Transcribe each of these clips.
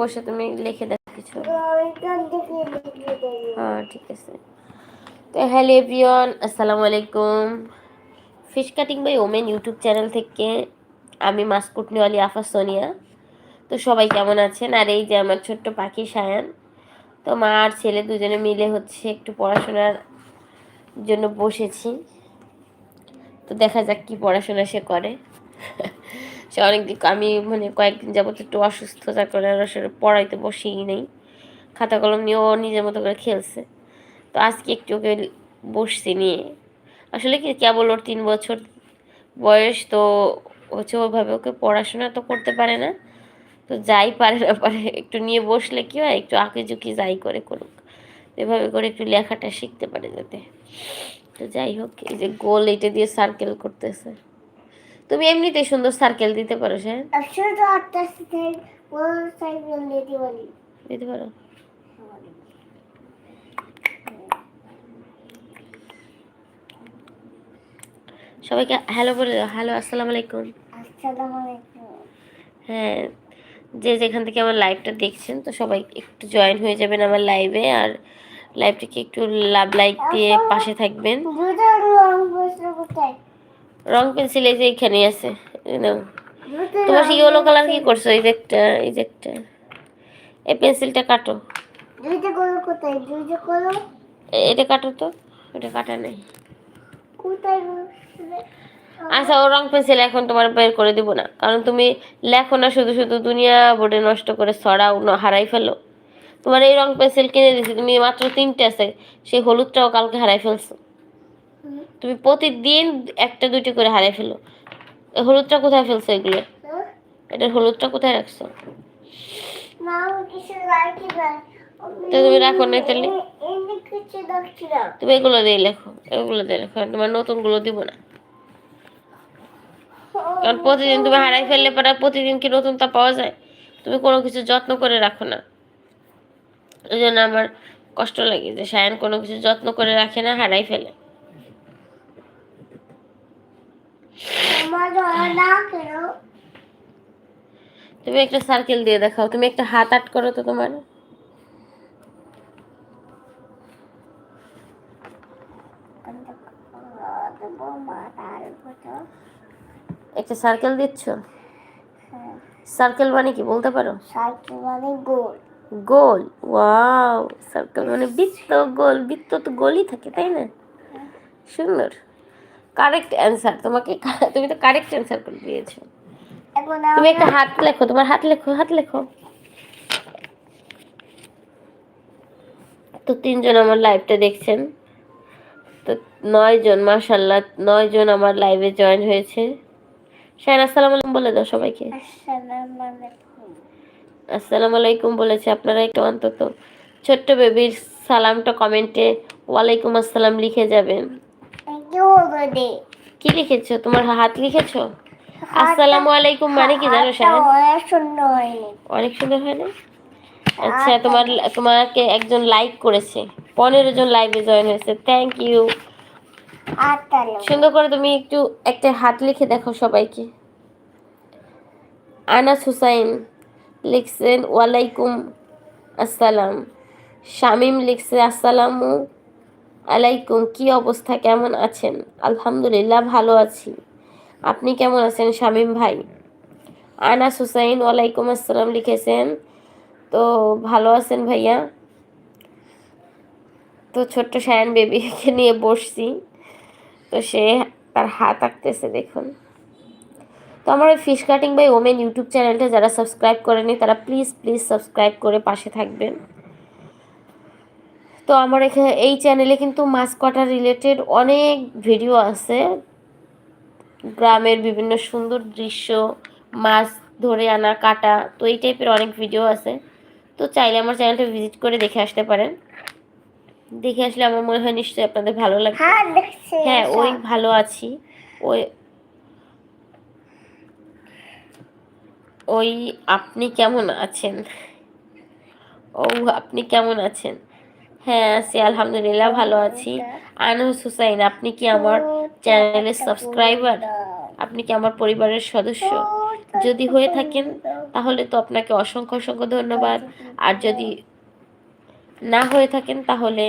বসে তুমি লিখে দেখো কিছু। হ্যাঁ ঠিক আছে। তো হ্যালো এভরিওয়ান, আসসালামু আলাইকুম। Fish cutting by women YouTube channel থেকে আমি মাসকুটনি মাসকুটনিওয়ালি আফা সোনিয়া। তো সবাই কেমন আছেন? আর এই যে আমার ছোট্ট পাখি সায়ান। তো মা আর ছেলে দুজনে মিলে হচ্ছে একটু পড়াশোনার জন্য বসেছি। তো দেখা যাক কি পড়াশোনা সে করে। সে অনেকদিন আমি মানে কয়েকদিন যাবত একটু অসুস্থতার করে আর আসলে পড়াইতে বসেই নেই। খাতা কলম নিয়ে ও নিজের মতো করে খেলছে। তো আজকে একটু ওকে বসছি নিয়ে। আসলে কি কেবল ওর তিন বছর বয়স, তো হচ্ছে ওইভাবে ওকে পড়াশোনা তো করতে পারে না। তো যাই পারে না পারে, একটু নিয়ে বসলে কি হয়? একটু আঁকি ঝুঁকি যাই করে করুক। এভাবে করে একটু লেখাটা শিখতে পারে যাতে। তো যাই হোক, এই যে গোল এটা দিয়ে সার্কেল করতেছে। তুমি এমনিতেই সুন্দর সার্কেল দিতে পারো হ্যাঁ দিতে পারি। সবাইকে হ্যালো বলে দাও। হ্যালো আসসালামু আলাইকুম। আসসালামু আলাইকুম। হ্যাঁ যে যেখান থেকে আমার লাইভটা দেখছেন তো সবাই একটু জয়েন হয়ে যাবেন আমার লাইভে আর লাইভটাকে একটু লাভ লাইক দিয়ে পাশে থাকবেন। রং পেন্সিল এই যে এখানেই আছে তোমার ইয়েলো কালার কি করছ? এই যে একটা এই যে একটা। এই পেন্সিলটা কাটো। এটা কাটো তো এটা কাটা নেই। আচ্ছা ও রং পেন্সিল এখন তোমার বের করে দিব না কারণ তুমি লেখো না শুধু শুধু দুনিয়া বোর্ডে নষ্ট করে ছড়াও না হারাই ফেলো। তোমার এই রং পেন্সিল কিনে দিছি তুমি মাত্র তিনটে আছে সেই হলুদটাও কালকে হারাই ফেলছো। তুমি প্রতিদিন একটা দুইটা করে হারাই ফেলো। হলুদটা কোথায় ফেলছো এগুলো? এটার হলুদটা কোথায় রাখছো? তুমি রাখো না তাহলে। তুমি এগুলো দিয়ে লেখো এগুলো দিয়ে লেখো তোমার নতুনগুলো দিব না। কারণ প্রতিদিন তুমি হারাই ফেললে পরে প্রতিদিন কি নতুনটা পাওয়া যায়? তুমি কোনো কিছু যত্ন করে রাখো না। এই জন্য আমার কষ্ট লাগে যে সায়ন কোনো কিছু যত্ন করে রাখে না হারাই ফেলে আমার না কেন তুমি একটা সার্কেল দিয়ে দেখাও। তুমি একটা হাত আট করো তো তোমার। একটা সার্কেল দিচ্ছ? সার্কেল মানে কি বলতে পারো? মানে গোল। গোল ওয়াও সার্কেল মানে বৃত্ত, গোল। বৃত্ত তো গোলই থাকে, তাই না? সুন্দর। কারেক্ট অ্যান্সার তোমাকে তুমি তো কারেক্ট অ্যান্সার করে দিয়েছ। তুমি একটা হাত লেখো তোমার হাত লেখো হাত লেখো। তো তিনজন আমার লাইভটা দেখছেন। তো নয় জন মাশাল্লাহ নয় জন আমার লাইভে জয়েন হয়েছে। শাহিন আসসালাম আলাইকুম বলে দাও সবাইকে। আসসালামু আলাইকুম। আসসালামু আলাইকুম বলেছে আপনারা একটু অন্তত। ছোট্ট বেবির সালামটা কমেন্টে ওয়ালাইকুম আসসালাম লিখে যাবেন। কি লিখেছো? তোমার হাত লিখেছো? আসসালামু আলাইকুম মানে কি জানো শাহিন? অনেক সুন্দর। হয়নি অনেক সুন্দর হয় না আচ্ছা তোমার তোমাকে একজন লাইক করেছে। পনেরো জন লাইভে জয়েন হয়েছে। থ্যাংক ইউ সুন্দর করে তুমি একটু একটা হাত লিখে দেখো সবাইকে। আনাস হুসাইন লিখছেন ওয়ালাইকুম আসসালাম। শামিম লিখছে আসসালামু আলাইকুম, কি অবস্থা? কেমন আছেন? আলহামদুলিল্লাহ, ভালো আছি। আপনি কেমন আছেন শামিম ভাই? আনাস হুসাইন, ওয়ালাইকুম আসসালাম লিখেছেন। তো ভালো আছেন ভাইয়া? তো ছোট্ট সায়ান বেবিকে নিয়ে বসছি। তো সে তার হাত আঁকতেছে, দেখুন। তো আমার ওই fish cutting by women YouTube চ্যানেলটা যারা সাবস্ক্রাইব করেনি তারা প্লিজ প্লিজ সাবস্ক্রাইব করে পাশে থাকবেন। তো আমার এখানে এই চ্যানেলে কিন্তু মাছ কাটা রিলেটেড অনেক ভিডিও আছে। গ্রামের বিভিন্ন সুন্দর দৃশ্য মাছ ধরে আনা কাটা তো এই টাইপের অনেক ভিডিও আছে। তো চাইলে আমার চ্যানেলটা ভিজিট করে দেখে আসতে পারেন। দেখে আসলে আমার মনে হয় নিশ্চয়ই আপনাদের ভালো লাগবে। হ্যাঁ হ্যাঁ ওই ভালো আছি। ওই ওই আপনি কেমন আছেন? ও আপনি কেমন আছেন? হ্যাঁ আছি আলহামদুলিল্লাহ ভালো আছি। আনস হুসাইন আপনি কি আমার চ্যানেলের সাবস্ক্রাইবার? আপনি কি আমার পরিবারের সদস্য? যদি হয়ে থাকেন তাহলে তো আপনাকে অসংখ্য অসংখ্য ধন্যবাদ। আর যদি না হয়ে থাকেন তাহলে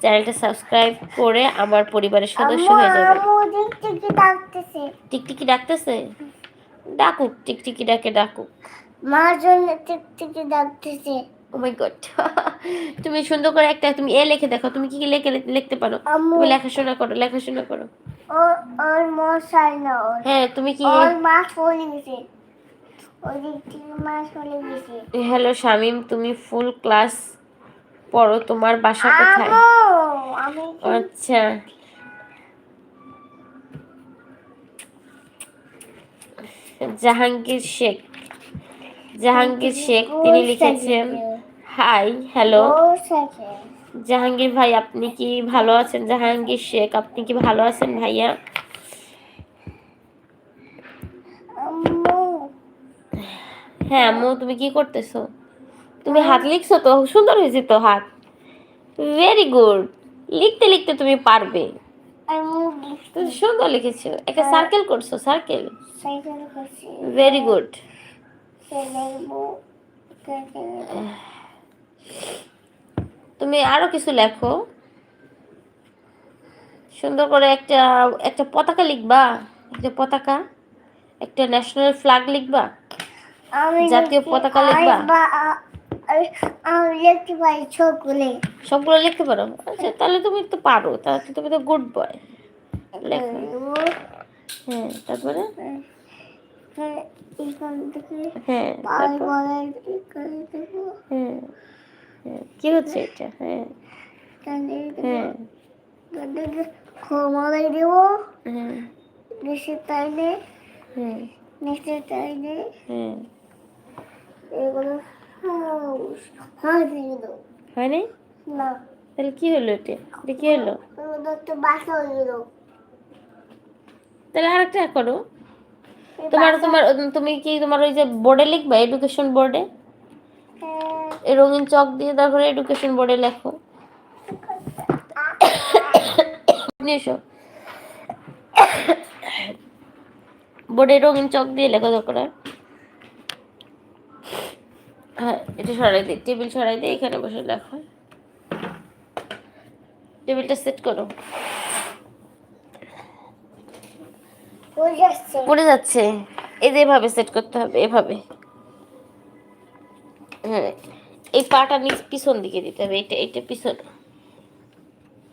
চ্যানেলটা সাবস্ক্রাইব করে আমার পরিবারের সদস্য হয়ে যাবেন। টিকটিকি ডাকতেছে? ডাকুক টিকটিকি ডাকে ডাকুক। মার জন্য টিকটিকি ডাকতেছে। ও মাই গড তুমি সুন্দর করে একটা তুমি এ লিখে দেখো তুমি কি কি লিখে লিখতে পারো? তুমি লেখাশোনা করো লেখাশোনা করো। হ্যাঁ তুমি কি হ্যালো শামিম তুমি ফুল ক্লাস পড়ো তোমার বাসা কোথায়? আমি আচ্ছা। জাহাঙ্গীর শেখ। জাহাঙ্গীর শেখ তিনি লিখেছেন হাই হ্যালো জাহাঙ্গীর ভাই আপনি কি ভালো আছেন? জাহাঙ্গীর শেখ আপনি কি ভালো আছেন ভাইয়া? হ্যাঁ আম্মু তুমি কি করতেছো? তুমি হাত লিখছো তো? সুন্দর হয়েছে তো হাত। ভেরি গুড লিখতে লিখতে তুমি পারবে। তুমি সুন্দর লিখেছো। একটা সার্কেল করছ সার্কেল ভেরি গুড তুমি আরও কিছু লেখো। সুন্দর করে একটা একটা পতাকা লিখবা। একটা পতাকা একটা ন্যাশনাল ফ্ল্যাগ লিখবা। আমি জাতীয় পতাকা লিখবা? সবগুলো লিখতে পারো? আচ্ছা তাহলে তুমি তো পারো। তাহলে তুমি তো গুড বয় লেখো। হ্যাঁ তারপরে? হ্যাঁ। কি হচ্ছে এটা? হ্যাঁ। হ্যাঁ। হ্যাঁ। নিচে টাইনে হ্যাঁ। হ্যাঁ হ্যাঁ তাহলে কি হলো এটা? কি হলো? বাসা হয়ে তাহলে করো। তোমার তোমার, তুমি কি তোমার ওই যে বোর্ডে লিখবে এডুকেশন বোর্ডে এই রঙিন চক দিয়ে তারপরে এডুকেশন বোর্ডে লেখো। এসো। বোর্ডে রঙিন চক দিয়ে লেখো তারপরে হ্যাঁ। এটা সরাই দিই টেবিল সরাই দিই এখানে বসে লেখো। টেবিলটা সেট করো। পড়ে যাচ্ছে। যে এভাবে সেট করতে হবে এভাবে। হ্যাঁ। এই পাটা নিচ পিছন দিকে দিতে হবে এটা এটা পিছন।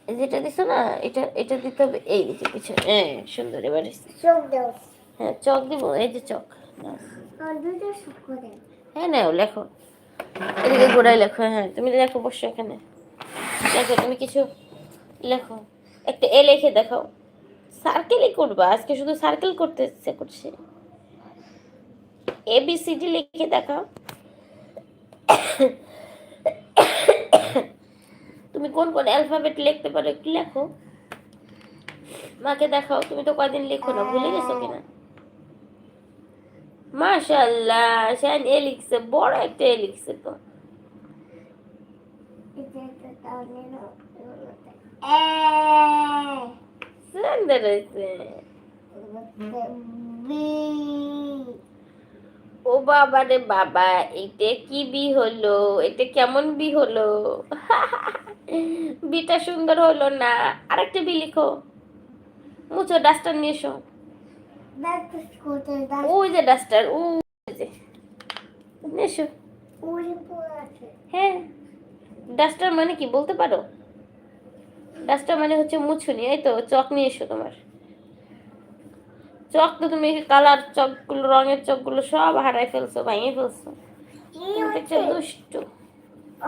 এই যেটা দিছো না এটা এটা দিতে হবে এই দিকে পিছনে। হ্যাঁ সুন্দর এবারে। হ্যাঁ চক দিব এই যে চক। হ্যাঁ নাও লেখো। এদিকে গোড়ায় লেখো হ্যাঁ তুমি লেখো বসো এখানে। লেখো তুমি কিছু লেখো। একটা এ লিখে দেখাও সার্কেলই করবা আজকে শুধু সার্কেল করতে ইচ্ছে করছে। এ বি সি ডি লিখে দেখাও। তুমি কোন কোন অ্যালফাবেট লিখতে পারো একটু লেখো। মাকে দেখাও, তুমি তো কয়দিন লেখো না, ভুলে গেছো কিনা? মাশাল্লাহ শান এ বড় একটা এ তো। ও বাবা রে বাবা, এটা কি বি হলো? এটা কেমন বি হলো? বিটা সুন্দর হলো না। আরেকটা বি লিখো। মুছো ডাস্টার নিয়ে এসো। ওই যে ডাস্টার ও যে। নিয়ে এসো। হ্যাঁ। ডাস্টার মানে কি বলতে পারো? ডাস্টার মানে হচ্ছে মুছুনি এই তো চক নিয়ে এসো তোমার। চক তো তুমি কালার চকগুলো রঙের চকগুলো সব হারাই ফেলছো ভাঙিয়ে ফেলছো। দুষ্টু।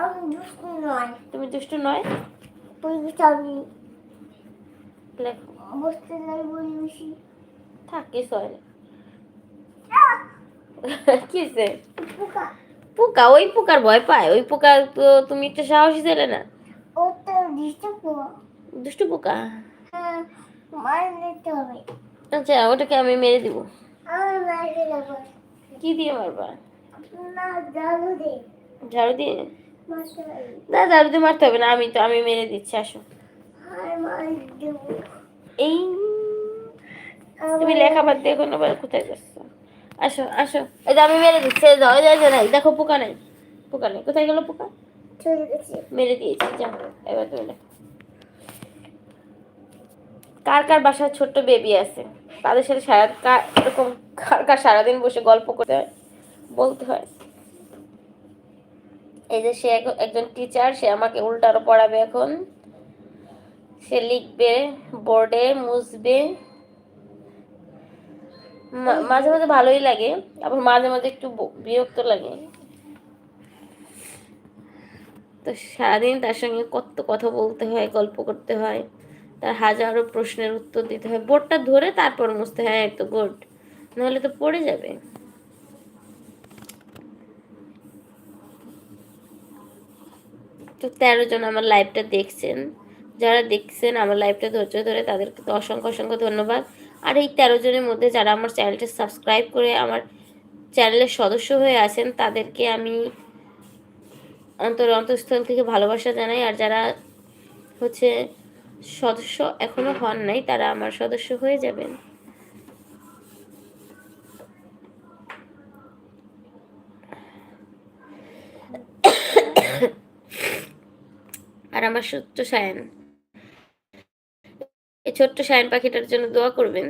আমি দুষ্টু নয়। তুমি দুষ্টু নয়? তুই আমি লেখো। বসতে নাই বলি থাক না। কিসে পোকা। পোকা? ওই পোকার ভয় পায়। ওই পোকা তো তুমি একটা সাহসী ছেলে না? ও তো দিচ্ছে পোকা। দুষ্টু পোকা? হ্যাঁ আচ্ছা ওটাকে আমি মেরে দিব। কি দিয়ে মারবা? ঝাড়ু দিয়ে। মারতে পারি না ঝাড়ু দিয়ে মারতে হবে না আমি তো আমি মেরে দিচ্ছি আসো। এই তুমি লেখা বাদ দিয়ে আবার কোথায় যাচ্ছ? আসো আসো। এই যে আমি মেরে দিচ্ছি এই যাও যে, নাই দেখো পোকা নাই পোকা নেই। কোথায় গেল পোকা? মেরে দিয়েছি যাও এবার তুমি কার কার বাসায় ছোট্ট বেবি আছে? তাদের সাথে সারা কার এরকম কার কার সারাদিন বসে গল্প করতে হয়? বলতে হয়। এই যে সে এক- একজন টিচার সে আমাকে উল্টারও পড়াবে এখন। সে লিখবে বোর্ডে মুছবে। মাঝে মাঝে ভালোই লাগে আবার মাঝে মাঝে একটু বিরক্ত লাগে। তো সারাদিন তার সঙ্গে কত কথা বলতে হয় গল্প করতে হয় তার হাজারো প্রশ্নের উত্তর দিতে হয়। বোর্ডটা ধরে তারপর মুছতে হয় এই তো গুড নাহলে তো পড়ে যাবে। তো তেরো জন আমার লাইভটা দেখছেন। যারা দেখছেন আমার লাইভটা ধৈর্য ধরে তাদেরকে তো অসংখ্য অসংখ্য ধন্যবাদ। আর এই তেরো জনের মধ্যে যারা আমার চ্যানেলটা সাবস্ক্রাইব করে আমার চ্যানেলের সদস্য হয়ে আছেন, তাদেরকে আমি অন্তর অন্তঃস্থল থেকে ভালোবাসা জানাই। আর যারা হচ্ছে সদস্য এখনও হন নাই, তারা আমার সদস্য হয়ে যাবেন আর আমার ছোট্ট সায়ন। এই ছোট্ট সায়ন পাখিটার জন্য দোয়া করবেন।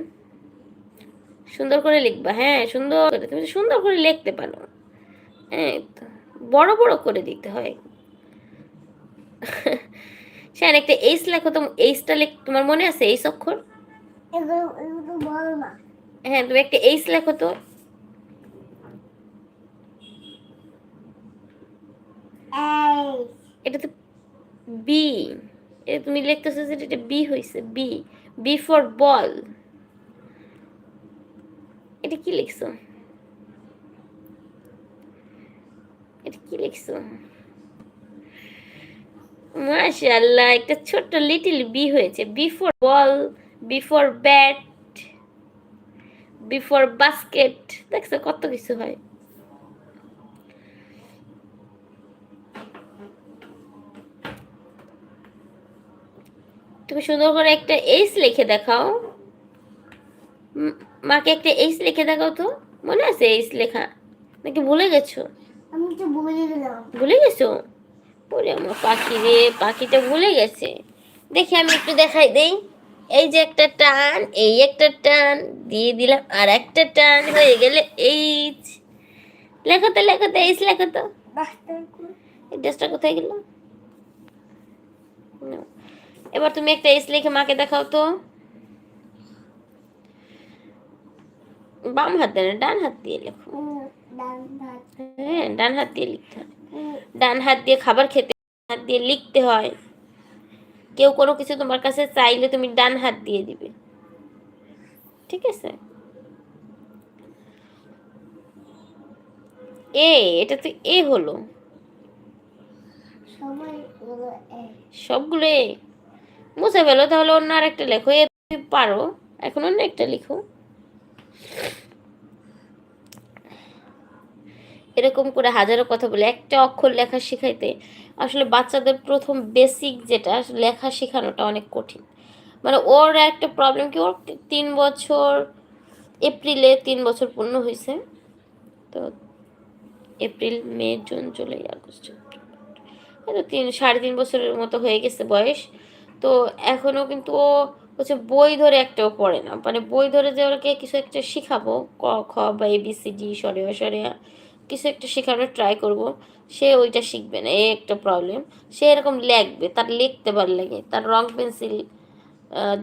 সুন্দর করে লিখবা হ্যাঁ সুন্দর করে তুমি সুন্দর করে লিখতে পারো। হ্যাঁ বড় বড় করে দিতে হয়। সায়ন একটা এইস লেখো তো এইসটা লেখ তোমার মনে আছে এইস অক্ষর? হ্যাঁ তুমি একটা এইস লেখো তো। এটা তো বি এটা তুমি লিখতেছো যে এটা বি হয়েছে বি বি ফর বল এটা কি লিখছো? এটা কি লিখছো? মাশাআল্লাহ, একটা ছোট্ট লিটল বি হয়েছে। B for ball B for bat before basket দেখছ কত কিছু হয়। তুমি সুন্দর করে একটা এইস লিখে দেখাও। মাকে একটা এইস লিখে দেখাও তো। মনে আছে এইস লেখা? নাকি ভুলে গেছো? আমি তো বলে দিলাম ভুলে গেছো? ওরে আমার পাখি রে পাখিটা ভুলে গেছে। দেখি আমি একটু দেখাই দেই। এই যে একটা টান এই একটা টান দিয়ে দিলাম আর একটা টান হয়ে গেলে এইচ। লেখো তো লেখো তো এইস লেখো তো? এই ড্রেসটা কোথায় গেল? নাও। এবার তুমি একটা এস লিখে মাকে দেখাও তো। বাম হাত দিয়ে ডান হাত দিয়ে লেখো। ডান হাত। হ্যাঁ ডান হাত দিয়ে লিখতে হয়। ডান হাত দিয়ে খাবার খেতে হাত দিয়ে লিখতে হয়। কেউ কোনো কিছু তোমার কাছে চাইলে তুমি ডান হাত দিয়ে দিবে। ঠিক আছে? এ এটা তো এ হলো। সবগুলো এ। মুছে ফেলো, তাহলে অন্য আরেকটা লেখো। এ তুমি পারো, এখন অন্য একটা লিখো। এরকম করে হাজারো কথা বলে, একটা অক্ষর লেখা শেখাইতে আসলে বাচ্চাদের প্রথম বেসিক যেটা, লেখা শেখানোটা অনেক কঠিন। মানে ওর একটা প্রবলেম কি, ওর তিন বছর এপ্রিলে তিন বছর পূর্ণ হয়েছে তো এপ্রিল, মে, জুন, জুলাই, আগস্ট তিন, সাড়ে তিন বছরের মতো হয়ে গেছে বয়স। তো এখনও কিন্তু ও হচ্ছে বই ধরে একটাও পড়ে না। মানে বই ধরে যে ওকে কিছু একটা শিখাবো, ক, খ বা এ বি ডি সরেয়া সরেয়া কিছু একটা শেখানোর ট্রাই করব, সে ওইটা শিখবে না এই একটা প্রবলেম সে এরকম লিখবে, তার লিখতে ভালো লাগে, তার রং পেন্সিল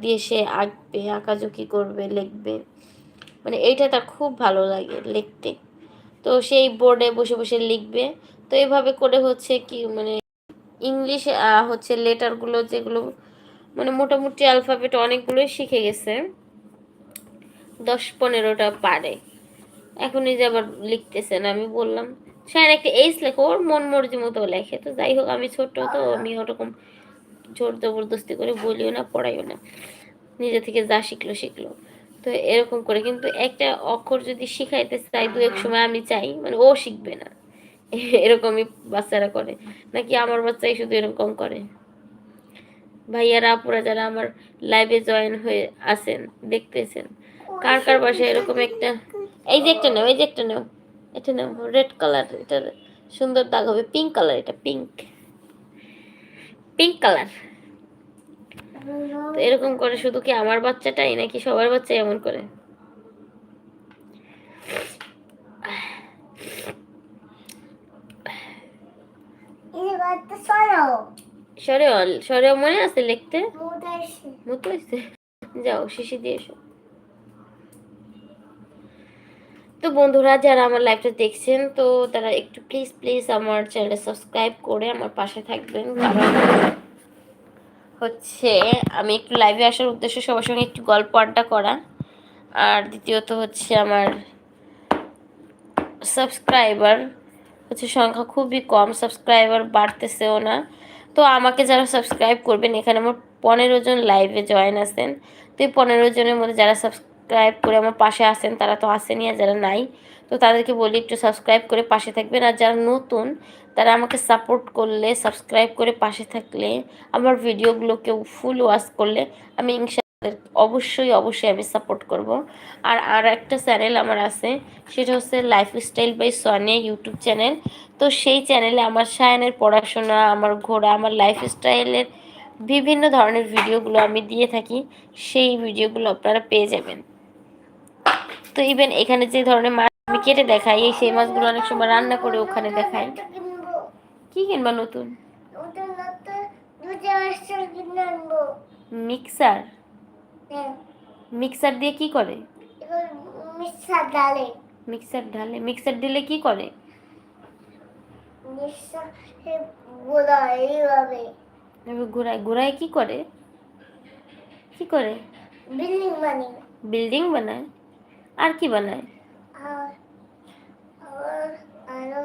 দিয়ে সে আঁকবে, আঁকাঝুঁকি করবে, লিখবে। মানে এইটা তার খুব ভালো লাগে লিখতে। তো সেই বোর্ডে বসে বসে লিখবে। তো এইভাবে করে হচ্ছে কি মানে ইংলিশ হচ্ছে লেটারগুলো যেগুলো মানে মোটামুটি অ্যালফাবেট অনেকগুলোই শিখে গেছে। দশ পনেরোটা পারে। এখন এই যে আবার লিখতেছেন আমি বললাম স্যার একটা এইস লেখো ওর মন মর্জি মতো লেখে। তো যাই হোক আমি ছোট তো আমি ওরকম জোর জবরদস্তি করে বলিও না পড়াইও না। নিজে থেকে যা শিখলো শিখলো। তো এরকম করে কিন্তু একটা অক্ষর যদি শিখাইতে চাই দু এক সময় আমি চাই মানে ও শিখবে না। এরকমই বাচ্চারা করে। নাকি আমার বাচ্চাই শুধু এরকম করে? ভাইয়ারা, আপুরা যারা আমার লাইভে জয়েন হয়ে আছেন, দেখতেছেন, কার কার বাসায় এরকম একটা এই যে একটা নাও, এই যে একটা নাও, এটা নাও রেড কালার এটা সুন্দর দাগ হবে পিঙ্ক কালার এটা পিঙ্ক পিঙ্ক কালার তো এরকম করে শুধু কি আমার বাচ্চাটাই, নাকি সবার বাচ্চা এমন করে এই যে বাচ্চা সরো সরে সরে মনে আছে লিখতে? মুদ আসছে যাও শিশি দিয়ে এসো। তো বন্ধুরা যারা আমার লাইভটা দেখছেন তো তারা একটু প্লিজ প্লিজ আমার চ্যানেলে সাবস্ক্রাইব করে আমার পাশে থাকবেন। হচ্ছে আমি একটু লাইভে আসার উদ্দেশ্য সবার সঙ্গে একটু গল্প আড্ডা করা। আর দ্বিতীয়ত হচ্ছে আমার সাবস্ক্রাইবার হচ্ছে সংখ্যা খুবই কম সাবস্ক্রাইবার বাড়তেছেও না। তো আমাকে যারা সাবস্ক্রাইব করবেন, এখানে আমার পনেরো জন লাইভে জয়েন আসেন তো এই পনেরো জনের মধ্যে যারা সাবস্ক্রাইব করে আমার পাশে আসেন তারা তো আসেনি আর যারা নাই, তো তাদেরকে বলি একটু সাবস্ক্রাইব করে পাশে থাকবেন। আর যারা নতুন, তারা আমাকে সাপোর্ট করলে সাবস্ক্রাইব করে পাশে থাকলে, আমার ভিডিওগুলোকে ফুল ওয়াশ করলে, আমি ইনশাল্লাহ অবশ্যই অবশ্যই আমি সাপোর্ট করব। আর আর একটা চ্যানেল আমার আছে সেটা হচ্ছে lifestyle by Sonia YouTube channel তো সেই চ্যানেলে আমার সায়ানের পড়াশোনা আমার ঘোরা আমার লাইফস্টাইলের বিভিন্ন ধরনের ভিডিওগুলো আমি দিয়ে থাকি। সেই ভিডিওগুলো আপনারা পেয়ে যাবেন। তো ইভেন এখানে যে ধরনের মাছ আমি কেটে দেখাই এই সেই মাছগুলো অনেক সময় রান্না করে ওখানে দেখাই। কি কিনবা নতুন? মিক্সার মিক্সার দিয়ে কি করে? এবার মিশা ডালে মিক্সার ঢালে মিক্সার দিলে কি করে? মিশা গোলা এইভাবে। এবার ঘোরায় ঘোরায় কি করে? কি করে? বিল্ডিং বানি বিল্ডিং বানায়? আর কি বানায়? আর আর আরও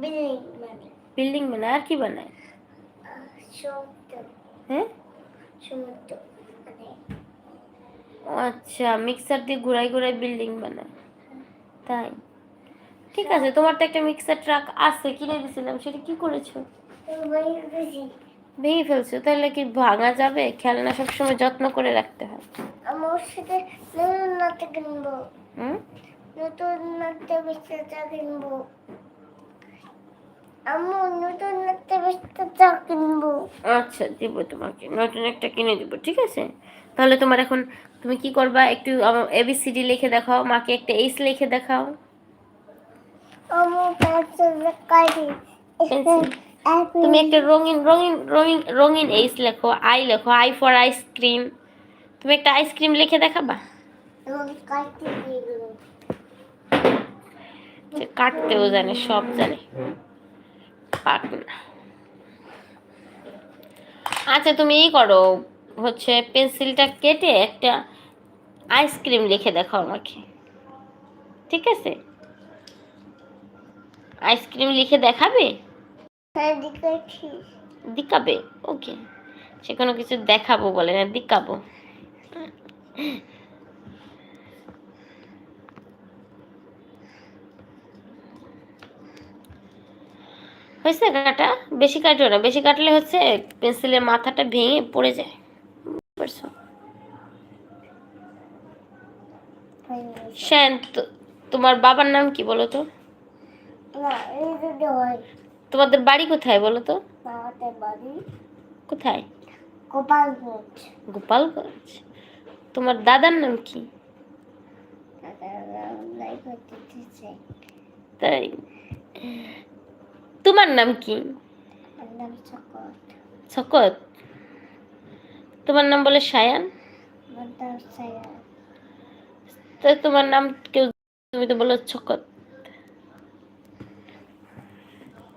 বিল্ডিং বানি বিল্ডিং বানায় আর কি বানায়? সমুদ্র হ্যাঁ? সমুদ্র মানে ও আচ্ছা মিক্সার দিয়ে ঘোরায় ঘোরায় বিল্ডিং বানায়। তাই? ঠিক আছে তোমার তো একটা মিক্সার ট্রাক আছে কিনে দিয়েছিলাম সেটা কি করেছ? ভেঙে ফেলছো তাহলে কি ভাঙা যাবে? খেলনা সবসময় যত্ন করে রাখতে হয়। আমার সাথে নতুন নাটক কিনবো। হুম? নতুন নাট্য বিস্তারটা কিনবো। আমি নতুন নাট্য বিস্তারটা কিনবো। আচ্ছা দিব তোমাকে। নতুন একটা কিনে দিব ঠিক আছে? তাহলে তোমার এখন তুমি কি করবা? একটু এবিসিডি লিখে দেখাও মাকে একটা এইস লিখে দেখাও? তুমি একটা রঙিন রঙিন রঙিন রঙিন এইস লেখো আই লেখো আই ফর আইসক্রিম তুমি একটা আইসক্রিম লিখে দেখাবা? কাটতেও জানে সব জানে। পাক না। আচ্ছা তুমি এই করো হচ্ছে পেন্সিলটা কেটে একটা আইসক্রিম লিখে দেখাও আমাকে। ঠিক আছে? আইসক্রিম লিখে দেখাবে? হ্যাঁ দিকাবে? ওকে সে কোনো কিছু দেখাবো বলে না দিকাবো। হয়েছে কাটা? বেশি কাটো না। বেশি কাটলে হচ্ছে পেন্সিলের মাথাটা ভেঙে পড়ে যায়। পারছ শ্যান তো- তোমার বাবার নাম কি বলো তো? তোমাদের বাড়ি কোথায় বলো তো? বাড়ি কোথায়? গোপালগঞ্জ। গোপালগঞ্জ। তোমার দাদার নাম কি? তাই? তোমার নাম কি? শকত তোমার নাম বলে সায়ান? তো তোমার নাম কেউ তুমি তো বলো ছকত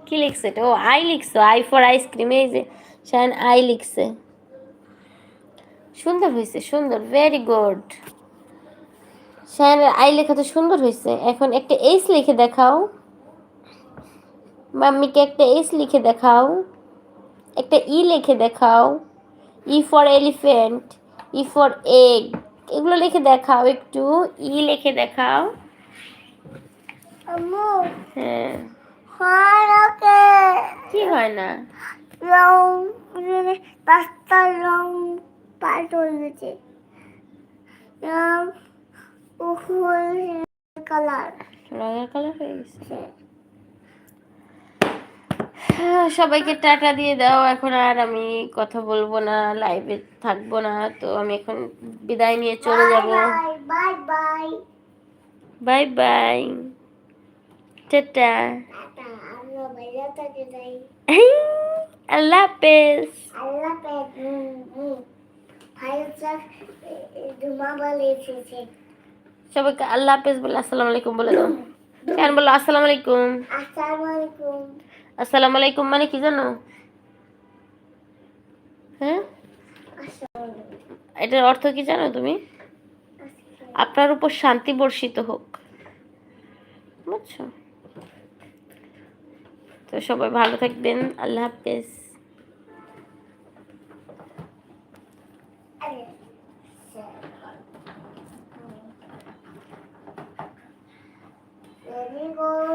কি লিখছে এটা? ও আই লিখছো। I for ice cream. এই যে সায়ান আই লিখছে। সুন্দর হয়েছে সুন্দর। ভেরি গুড সায়ানের আই লেখা তো সুন্দর হয়েছে। এখন একটা এইস লিখে দেখাও। মাম্মিকে একটা এইস লিখে দেখাও। একটা ই লিখে দেখাও। E for elephant E for egg এগুলো লিখে দেখাও একটু। ই লিখে দেখাও। আম্মু। হ্যাঁ। কি হয় না? রং রাস্তার রং পাল্টে গেছে রং কালার। রঙের কালার হয়ে গেছে। হ্যাঁ, সবাইকে টাটা দিয়ে দাও। এখন আর আমি কথা বলব না লাইভে থাকব না। তো আমি এখন বিদায় নিয়ে চলে যাব। Bye bye bye bye tata. Allah হাফেজ। আল্লাহ সবাইকে আল্লাহ হাফেজ বলে আসসালামু আলাইকুম বলে দাও। কেন বলো আসসালামু আলাইকুম। আসসালামু আলাইকুম। আসসালাম আলাইকুম মানে কি জানো? হ্যাঁ? এটার অর্থ কি জানো তুমি? আপনার উপর শান্তি বর্ষিত হোক। বুঝছ? তো সবাই ভালো থাকবেন, আল্লাহ হাফেজ। Let.